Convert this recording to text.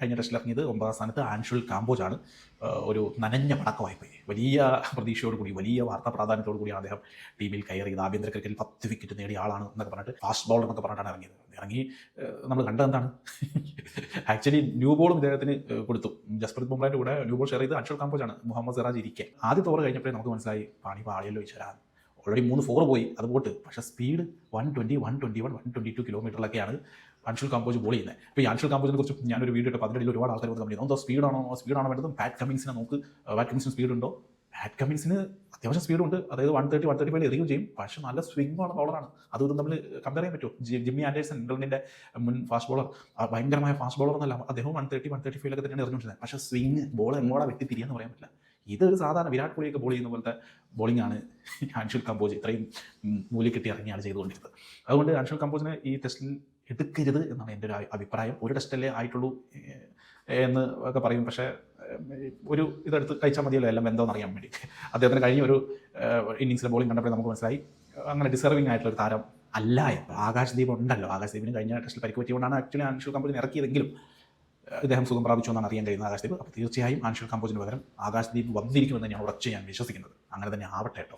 കഴിഞ്ഞ ടെസ്റ്റിൽ ഇറങ്ങിയത് ഒമ്പതാം സ്ഥാനത്ത് ആൻഷുൽ കാമ്പോജ് ആണ് ഒരു നനഞ്ഞ പടക്ക വായ്പയെ വലിയ പ്രതീക്ഷയോടുകൂടി വലിയ വാർത്താ പ്രാധാന്യത്തോടു കൂടിയാണ് അദ്ദേഹം ടീമിൽ കയറിയത്. ആഭ്യന്തര ക്രിക്കറ്റിൽ പത്ത് വിക്കറ്റ് നേടിയ ആളാണ് എന്നൊക്കെ പറഞ്ഞിട്ട് ഫാസ്റ്റ് ബോളർ എന്നൊക്കെ പറഞ്ഞിട്ടാണ് ഇറങ്ങിയത്. ഇറങ്ങി നമ്മൾ കണ്ടത് എന്താണ്? ആക്ച്വലി ന്യൂ ബോളും ഇദ്ദേഹത്തിന് കൊടുത്തു. ജസ്പ്രീത് ബുംറയുടെ കൂടെ ന്യൂ ബോൾ ഷെയർ ചെയ്ത് അൻഷുൽ കാമ്പോജ് ആണ് മുഹമ്മദ് സിറാജ് ഇരിക്കെ. ആദ്യത്തെ ഓവർ കഴിഞ്ഞപ്പോഴേ നമുക്ക് മനസ്സിലായി പാണി പാളിയല്ലോ ഈശ്വരാ. ഓൾറെഡി മൂന്ന് ഫോർ പോയി അത് പോട്ട്. പക്ഷേ speed one twenty one twenty one one twenty two കിലോമീറ്ററിലൊക്കെയാണ് Anshul Kamboj ball ചെയ്യുന്നത് അപ്പോൾ ഈ അൻഷുൽ കാമ്പോജിനെ കുറിച്ച് ഞാനൊരു വീഡിയോ ഇട്ടപ്പോൾ അതിനിടയിൽ ഒരുപാട് ആൾക്കാർ വന്ന് കമ്പനി എന്തോ സ്പീഡാണോ സ്പീഡാണോ വേണ്ടത്? പാറ്റ് കമ്മിങ്സിനെ നോക്ക്. പാറ്റ് കമ്മിങ്സിന് സ്പീഡ് ഉണ്ടോ? പാറ്റ് കമ്മിങ്സിന് അത്യാവശ്യം സ്പീഡുണ്ട് അതായത് one thirty one thirty five എറിയും ചെയ്യും. പക്ഷേ നല്ല ആണ് ബോളറാണ് അത് നമ്മൾ കമ്പയർ ചെയ്യാൻ പറ്റുമോ? ജിമ്മി ആൻഡേഴ്സൺ ഇംഗ്ലണ്ടിന്റെ മുൻ ഫാസ്റ്റ് ബോളർ ഭയങ്കരമായ ഫാസ്റ്റ് ബോളർ എന്നല്ല അദ്ദേഹം വൺ തേർട്ടി വൺ തേർട്ടി ഫൈവിലൊക്കെ തന്നെയാണ് എറിഞ്ഞുകൊണ്ടിരുന്നത് പക്ഷേ സ്വിങ് ബോൾ എങ്ങോടാ വെട്ടി തിരിയാന്ന് പറയാൻ പറ്റില്ല. ഇതൊരു സാധാരണ വിരാട് കോഹ്ലിയൊക്കെ ബോൾ ചെയ്യുന്ന പോലത്തെ ബോളിംഗ് ആണ് അൻഷുൽ കമ്പോജ് ഇത്രയും മൂല്യം കിട്ടി ഇറങ്ങിയാണ് ചെയ്തുകൊണ്ടിരുന്നത്. അതുകൊണ്ട് അൻഷുൽ കമ്പോജിനെ ഈ ടെസ്റ്റിൽ എടുക്കരുത് എന്നാണ് എന്റെ ഒരു അഭിപ്രായം. ഒരു ടെസ്റ്റല്ലേ ആയിട്ടുള്ളൂ എന്ന് ഒക്കെ പറയും. പക്ഷേ ഒരു ഇതെടുത്ത് കഴിച്ചാൽ മതിയല്ലോ എല്ലാം എന്താണെന്ന് അറിയാൻ വേണ്ടി. അദ്ദേഹത്തിന് കഴിഞ്ഞ ഒരു ഇന്നിങ്സിലെ ബോളിംഗ് കണ്ടപ്പോൾ നമുക്ക് മനസ്സിലായി. അങ്ങനെ ഡിസർവിംഗ് ആയിട്ടുള്ള ഒരു താരം അല്ല. ഇപ്പോൾ ആകാശദീപ് ഉണ്ടല്ലോ. ആകാശദീപിന് കഴിഞ്ഞ ടെസ്റ്റിൽ പരിക്ക് പറ്റിയുകൊണ്ടാണ് ആക്ച്വലി അൻഷുൽ കമ്പോജിനെ ഇറക്കിയതെങ്കിലും ഇദ്ദേഹം സുഖം പ്രാപിച്ചു എന്നാണ് അറിയാൻ കഴിയുന്നത്. ആകാശദീപ് അപ്പോൾ തീർച്ചയായും ആൻഷൽ കമ്പോജിന് പകരം ആകാശദീപ് വന്നിരിക്കുമെന്ന് ഞാൻ ഉറച്ച് ഞാൻ വിശ്വസിക്കുന്നത്. അങ്ങനെ തന്നെ ആവട്ടെ കേട്ടോ.